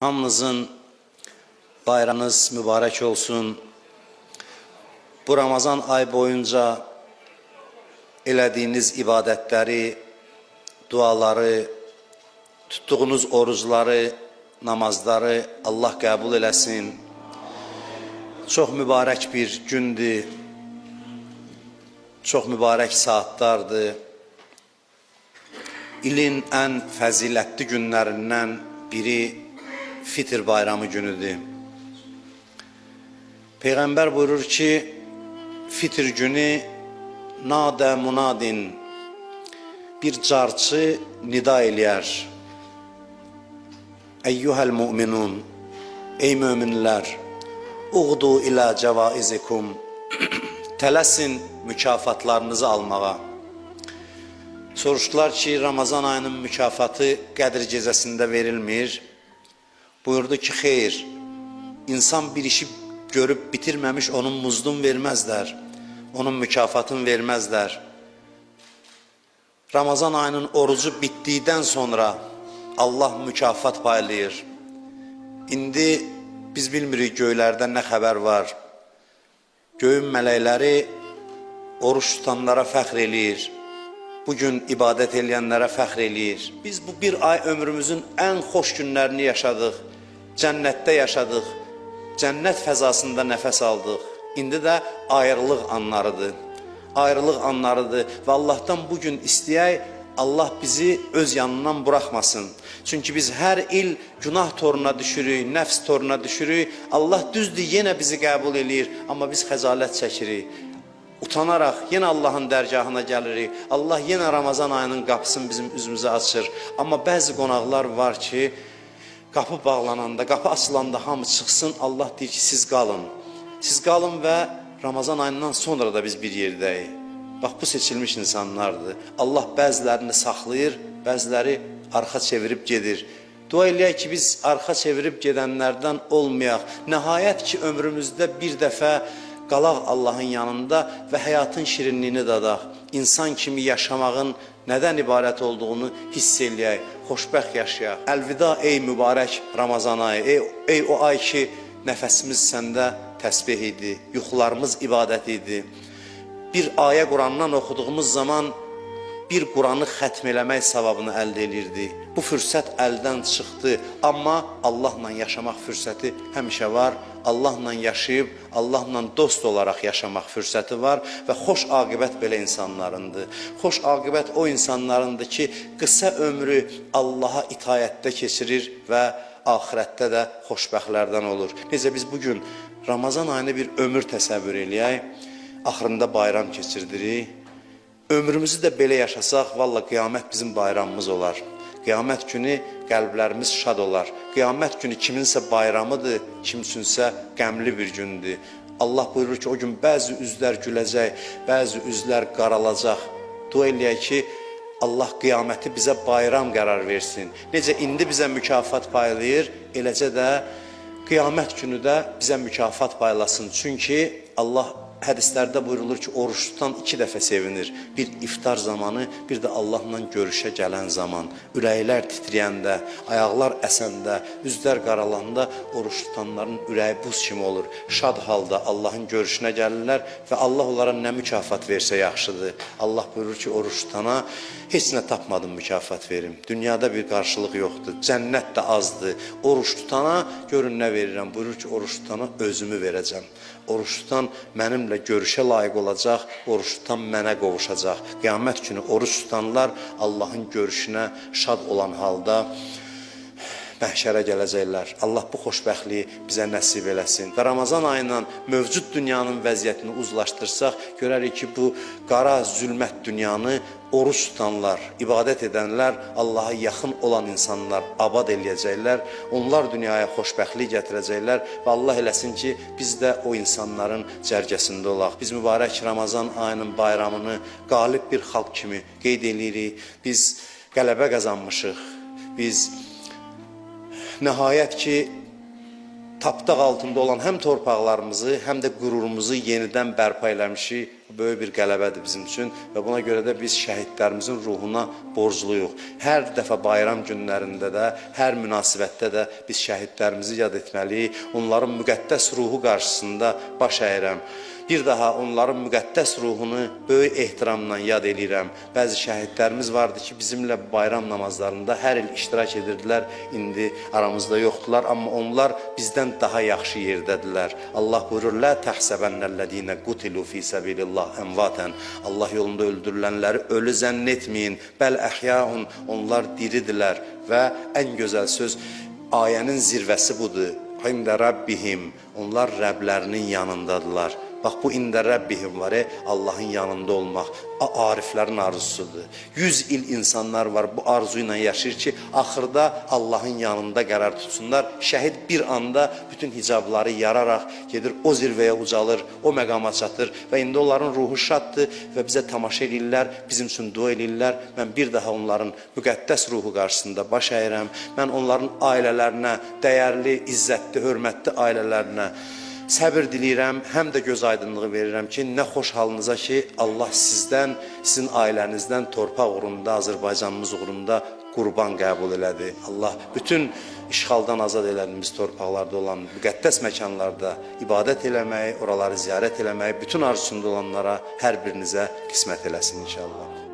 Hamınızın bayramınız mübarek olsun. Bu Ramazan ay boyunca elədiyiniz ibadətləri, duaları, tutduğunuz orucları, namazları Allah qəbul eləsin. Çox mübarək bir gündür. Çox mübarək saatlardır. İlin ən fəzilətli günlərindən biri Fitr bayramı günüdür. Peyğəmbər buyurur ki, Fitr günü nadə munadin bir carçı nida eləyər. Eyyuhəl mu'minun Ey möminlər Uğdu ilə cəvaizikum Tələsin mükafatlarınızı almağa. Soruşdular ki, Ramazan ayının mükafatı Qədir gecəsində verilmir. Buyurdu ki, xeyr, insan bir işi görüb bitirməmiş onun muzlun verməzlər, onun mükafatını verməzlər. Ramazan ayının orucu bitdikdən sonra Allah mükafat paylayır. İndi biz bilmirik göylərdə nə xəbər var. Göyün mələkləri oruç tutanlara fəxr eləyir. Bugün ibadət eləyənlərə fəxr eləyir. Biz bu bir ay ömrümüzün ən xoş günlərini yaşadıq. Cənnətdə yaşadıq. Cənnət fəzasında nəfəs aldıq. İndi də ayrılıq anlarıdır. Ayrılıq anlarıdır və Allahdan bu istəyək Allah bizi öz yanından buraxmasın. Çünki biz hər il günah toruna düşürük, nəfs toruna düşürük. Allah düzdür, yenə bizi qəbul eləyir, amma biz xəcalət çəkirik. Utanaraq yenə Allahın dərgahına gəlirik. Allah yenə Ramazan ayının qapısını bizim üzümüzə açır. Amma bəzi qonaqlar var ki, qapı bağlananda, qapı açılanda hamı çıxsın, Allah deyir ki, siz qalın. Siz qalın və Ramazan ayından sonra da biz bir yerdəyik. Bax bu seçilmiş insanlardır. Allah bəzilərini saxlayır, bəziləri arxa çevirib gedir. Dua eləyək ki, biz arxa çevirib gedənlərdən olmayaq. Nəhayət ki, ömrümüzdə bir dəfə qalaq Allahın yanında və həyatın şirinliyini dadaq. İnsan kimi yaşamağın nədən ibarət olduğunu hiss eləyək, xoşbəxt yaşayaq. Əlvida ey mübarək Ramazan ayı, ey, ey o ay ki, nəfəsimiz səndə təsbih idi, yuxularımız ibadət idi. Bir ayə Qurandan oxuduğumuz zaman bir Quranı xətm eləmək savabını əldə elirdi. Bu fürsət əldən çıxdı, amma Allahla yaşamaq fürsəti həmişə var. Allahla yaşayıb Allahla dost olaraq yaşamaq fürsəti var və xoş aqibət belə insanlarındır. Xoş aqibət o insanlarındır ki, qısa ömrü Allaha itayətdə keçirir və axirətdə də xoşbəxtlərdən olur. Necə biz bu gün Ramazan ayını bir ömür təsəvvür eləyək, axırında bayram keçirdirik. Ömrümüzü də belə yaşasaq, valla qiyamət bizim bayramımız olar. Qiyamət günü qəlblərimiz şad olar. Qiyamət günü kiminsə bayramıdır, kim üçünsə qəmli bir gündür. Allah buyurur ki, o gün bəzi üzlər güləcək, bəzi üzlər qaralacaq. Dua eləyək ki, Allah qiyaməti bizə bayram qərar versin. Necə indi bizə mükafat paylayır, eləcə də qiyamət günü də bizə mükafat paylasın. Çünki Allah hədislərdə buyurulur ki, oruç tutan iki dəfə sevinir. Bir iftar zamanı, bir də Allahla görüşə gələn zaman. Ürəklər titrəyəndə, ayaqlar əsəndə, üzlər qaralanda oruç tutanların ürəyi buz kimi olur. Şad halda Allahın görüşünə gəlirlər və Allah onlara nə mükafat versə yaxşıdır. Allah buyurur ki, oruç tutana heç nə tapmadım mükafat verim. Dünyada bir qarşılıq yoxdur. Cənnət də azdır. Oruç tutana görün nə verirəm. Buyurur ki, oruç tutana özümü verəcəm. Oruç tutan mənimlə görüşə layiq olacaq, oruç tutan mənə qovuşacaq. Qiyamət günü oruç tutanlar Allahın görüşünə şad olan halda məhşərə gələcəklər. Allah bu xoşbəxtliyi bizə nəsib eləsin. Və Ramazan ayından mövcud dünyanın vəziyyətini uzlaşdırsaq, görərik ki, bu qara zülmət dünyanı oruç tutanlar, ibadət edənlər, Allaha yaxın olan insanlar abad eləyəcəklər. Onlar dünyaya xoşbəxtlik gətirəcəklər və Allah eləsin ki, biz də o insanların cərgəsində olaq. Biz mübarək Ramazan ayının bayramını qalib bir xalq kimi qeyd eləyirik. Biz qələbə qazanmışıq. Biz Nəhayət ki, tapdaq altında olan həm torpaqlarımızı, həm də qürurumuzu yenidən bərpa eləmişik. Bu böyük bir qələbədir bizim üçün və buna görə də biz şəhidlərimizin ruhuna borcluyuq. Hər dəfə bayram günlərində də, hər münasibətdə də biz şəhidlərimizi yad etməliyik. Onların müqəddəs ruhu qarşısında baş əyirəm. Bir daha onların müqəddəs ruhunu böyük ehtiramla yad eləyirəm. Bəzi şəhidlərimiz vardı ki, bizimlə bayram namazlarında hər il iştirak edirdilər. İndi aramızda yoxdular, amma onlar bizdən daha yaxşı yerdədirlər. Allah buyurur: "La tahsabannallazina qutilu fi sabilillah amwatan." Allah yolunda öldürülənləri ölü zənn etməyin. Bəl əhyaun, onlar diridirlər və ən gözəl söz ayənin zirvəsi budur. İndə Rabbihim, onlar Rəblərinin yanındadılar. Bax bu ində Rəbbihim var, e, Allahın yanında olmaq a- ariflərin arzusudur. 100 il insanlar var bu arzu ilə yaşayır ki, axırda Allahın yanında qərar tutsunlar. Şəhid bir anda bütün hicabları yararaq gedir o zirvəyə ucalır, o məqama çatır və indi onların ruhu şaddır və bizə tamaşa edirlər, bizim üçün dua edirlər. Mən bir daha onların müqəddəs ruhu qarşısında baş əyirəm. Mən onların ailələrinə, dəyərli, izzətli, hörmətli ailələrinə səbir diləyirəm, həm də göz aydınlığı verirəm ki, nə xoş halınıza ki, Allah sizdən, sizin ailənizdən torpaq uğrunda, Azərbaycanımız uğrunda qurban qəbul elədi. Allah bütün işğaldan azad elədiyimiz torpaqlarda olan müqəddəs məkanlarda ibadət eləməyi, oraları ziyarət eləməyi bütün arzusunda olanlara hər birinizə qismət eləsin inşallah.